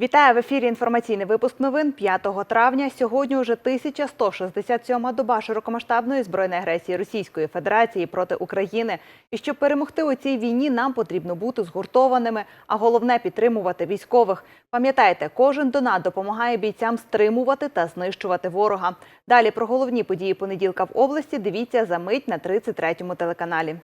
Вітаю в ефірі. Інформаційний випуск новин 5 травня. Сьогодні уже 1167-ма доба широкомасштабної збройної агресії Російської Федерації проти України. І щоб перемогти у цій війні, нам потрібно бути згуртованими, а головне підтримувати військових. Пам'ятайте, кожен донат допомагає бійцям стримувати та знищувати ворога. Далі про головні події понеділка в області. Дивіться за мить на 33-му телеканалі.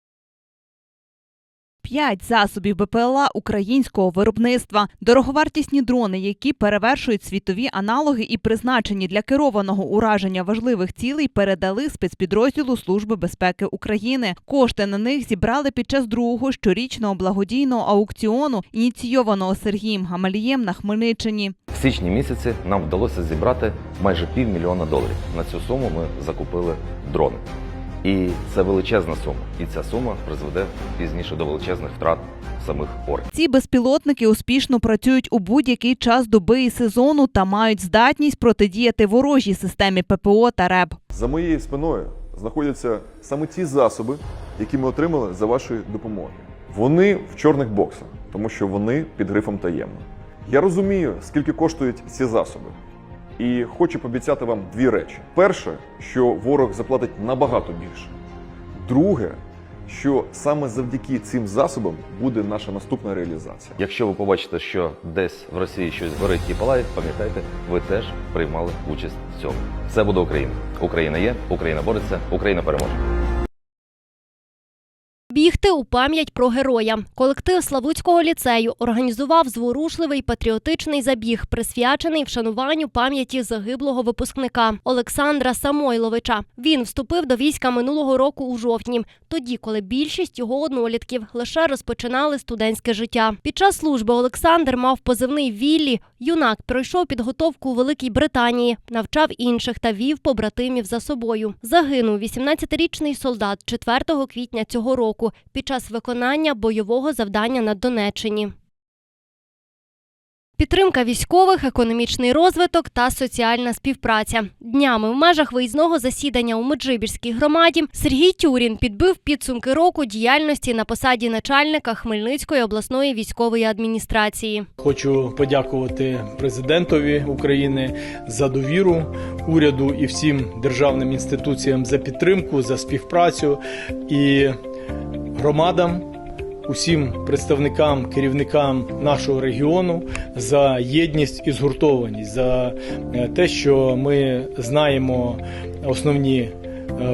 П'ять засобів БПЛА українського виробництва, дороговартісні дрони, які перевершують світові аналоги і призначені для керованого ураження важливих цілей, передали спецпідрозділу Служби безпеки України. Кошти на них зібрали під час другого щорічного благодійного аукціону, ініційованого Сергієм Гамалієм на Хмельниччині. В січні місяці нам вдалося зібрати майже півмільйона доларів. На цю суму ми закупили дрони. І це величезна сума. І ця сума призведе пізніше до величезних втрат самих орків. Ці безпілотники успішно працюють у будь-який час доби і сезону та мають здатність протидіяти ворожій системі ППО та РЕБ. За моєю спиною знаходяться саме ті засоби, які ми отримали за вашої допомоги. Вони в чорних боксах, тому що вони під грифом таємно. Я розумію, скільки коштують ці засоби. І хочу пообіцяти вам дві речі: перше, що ворог заплатить набагато більше. Друге, що саме завдяки цим засобам буде наша наступна реалізація. Якщо ви побачите, що десь в Росії щось горить і палає, пам'ятайте, ви теж приймали участь в цьому. Все буде Україна. Україна є, Україна бореться, Україна переможе. Бігти у пам'ять про героя. Колектив Славутського ліцею організував зворушливий патріотичний забіг, присвячений вшануванню пам'яті загиблого випускника Олександра Самойловича. Він вступив до війська минулого року у жовтні, тоді, коли більшість його однолітків лише розпочинали студентське життя. Під час служби Олександр мав позивний Віллі. Юнак пройшов підготовку у Великій Британії, навчав інших та вів побратимів за собою. Загинув 18-річний солдат 4 квітня цього року під час виконання бойового завдання на Донеччині. Підтримка військових, економічний розвиток та соціальна співпраця. Днями в межах виїзного засідання у Меджибірській громаді Сергій Тюрін підбив підсумки року діяльності на посаді начальника Хмельницької обласної військової адміністрації. Хочу подякувати президентові України за довіру уряду і всім державним інституціям за підтримку, за співпрацю і громадам. Усім представникам, керівникам нашого регіону за єдність і згуртованість, за е, те, що ми знаємо основні е,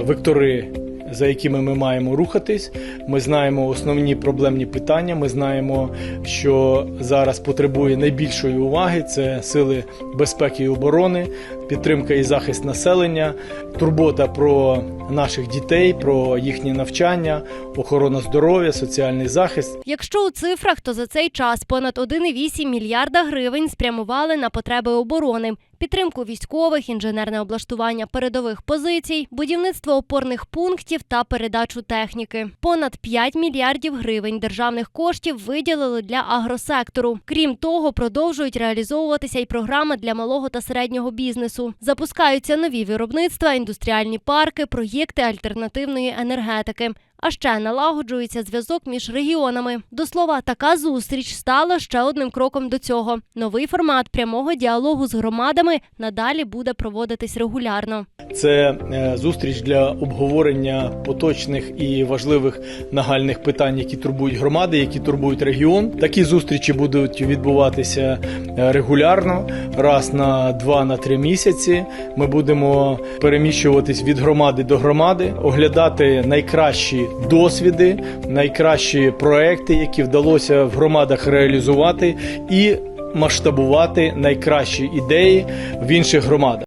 вектори, за якими ми маємо рухатись. Ми знаємо основні проблемні питання. Ми знаємо, що зараз потребує найбільшої уваги: це сили безпеки і оборони, підтримка і захист населення, турбота про наших дітей, про їхнє навчання, охорона здоров'я, соціальний захист. Якщо у цифрах, то за цей час понад 1,8 мільярда гривень спрямували на потреби оборони. Підтримку військових, інженерне облаштування передових позицій, будівництво опорних пунктів та передачу техніки. Понад 5 мільярдів гривень державних коштів виділили для агросектору. Крім того, продовжують реалізовуватися й програми для малого та середнього бізнесу. Запускаються нові виробництва, індустріальні парки, проєкти альтернативної енергетики. А ще налагоджується зв'язок між регіонами. До слова, така зустріч стала ще одним кроком до цього. Новий формат прямого діалогу з громадами надалі буде проводитись регулярно. Це е, зустріч для обговорення поточних і важливих нагальних питань, які турбують громади, які турбують регіон. Такі зустрічі будуть відбуватися е, регулярно, раз на два на три місяці. Ми будемо переміщуватись від громади до громади, оглядати найкращі досвіди, найкращі проекти, які вдалося в громадах реалізувати, і масштабувати найкращі ідеї в інших громадах.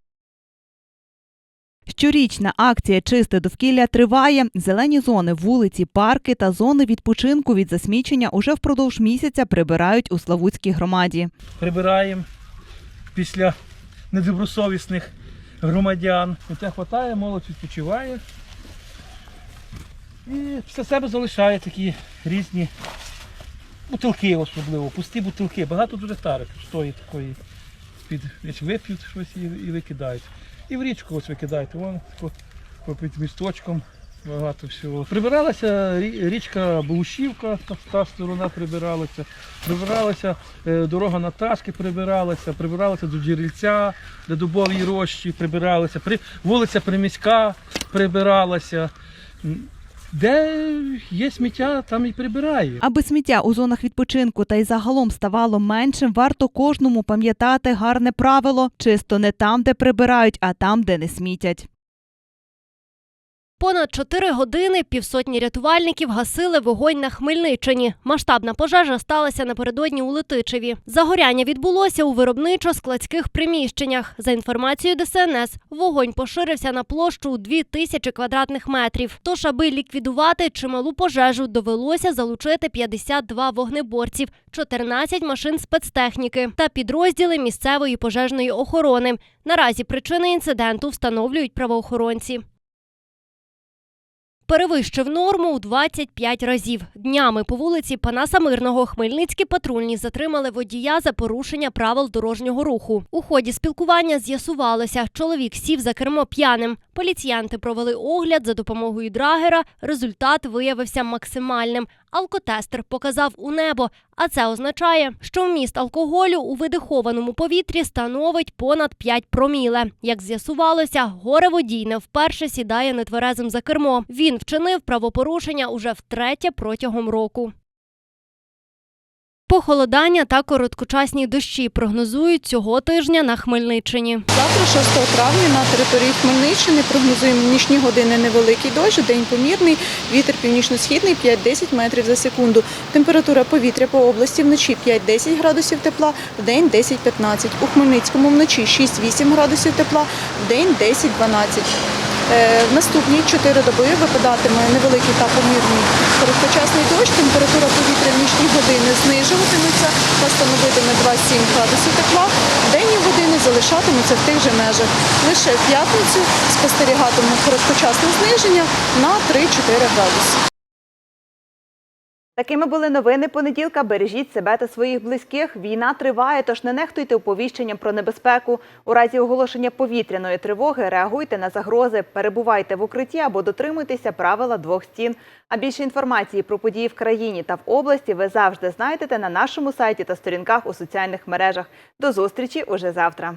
Щорічна акція Чисте довкілля триває. Зелені зони, вулиці, парки та зони відпочинку від засмічення уже впродовж місяця прибирають у Славутській громаді. прибираємо після недобросовісних громадян. І це хватає, молодь відпочиває. І після себе залишає такі різні бутилки особливо, пусті бутилки. Багато дуже тарик стоїть такої. Під вип'ють щось і, і викидають. І в річку ось викидають. Вон під місточком Багато всього. Прибиралася річка Богушівка, та, сторона прибиралася. Прибиралася е, дорога на Ташки прибиралася, прибиралася до джерельця, до дубової рощі прибиралася, при, вулиця Приміська прибиралася. Де є сміття, там і прибирає. Аби сміття у зонах відпочинку та й загалом ставало меншим, варто кожному пам'ятати гарне правило: чисто не там, де прибирають, а там, де не смітять. Понад чотири години півсотні рятувальників гасили вогонь на Хмельниччині. Масштабна пожежа сталася напередодні у Летичеві. Загоряння відбулося у виробничо-складських приміщеннях. За інформацією ДСНС, вогонь поширився на площу у дві тисячі квадратних метрів. Тож, аби ліквідувати чималу пожежу, довелося залучити 52 вогнеборців, 14 машин спецтехніки та підрозділи місцевої пожежної охорони. Наразі причини інциденту встановлюють правоохоронці. Перевищив норму у 25 разів. Днями по вулиці Панаса Мирного хмельницькі патрульні затримали водія за порушення правил дорожнього руху. У ході спілкування з'ясувалося, чоловік сів за кермо п'яним. Поліціянти провели огляд за допомогою драгера. Результат виявився максимальним. Алкотестер показав у небо, а це означає, що вміст алкоголю у видихованому повітрі становить понад 5 проміле. Як з'ясувалося, горе водій не вперше сідає нетверезим за кермо. Він вчинив правопорушення уже втретє протягом року. Похолодання та короткочасні дощі прогнозують цього тижня на Хмельниччині. Завтра, 6 травня, на території Хмельниччини прогнозуємо нічні години невеликий дощ, день помірний, вітер північно-східний 5-10 метрів за секунду. Температура повітря по області вночі 5-10 градусів тепла, в день 10-15. У Хмельницькому вночі 6-8 градусів тепла, в день 10-12. Е, В наступні 4 доби випадатиме невеликий та помірний короткочасний дощ. Температура повітря в нічні години знижуватиметься та становитиме 2-7 градусів тепла. Денні години залишатимуться в тих же межах. Лише в п'ятницю спостерігатиме короткочасне зниження на 3-4 градуси. Такими були новини понеділка. Бережіть себе та своїх близьких. Війна триває, тож не нехтуйте оповіщенням про небезпеку. У разі оголошення повітряної тривоги реагуйте на загрози, перебувайте в укритті або дотримуйтеся правила двох стін. А більше інформації про події в країні та в області ви завжди знайдете на нашому сайті та сторінках у соціальних мережах. До зустрічі уже завтра.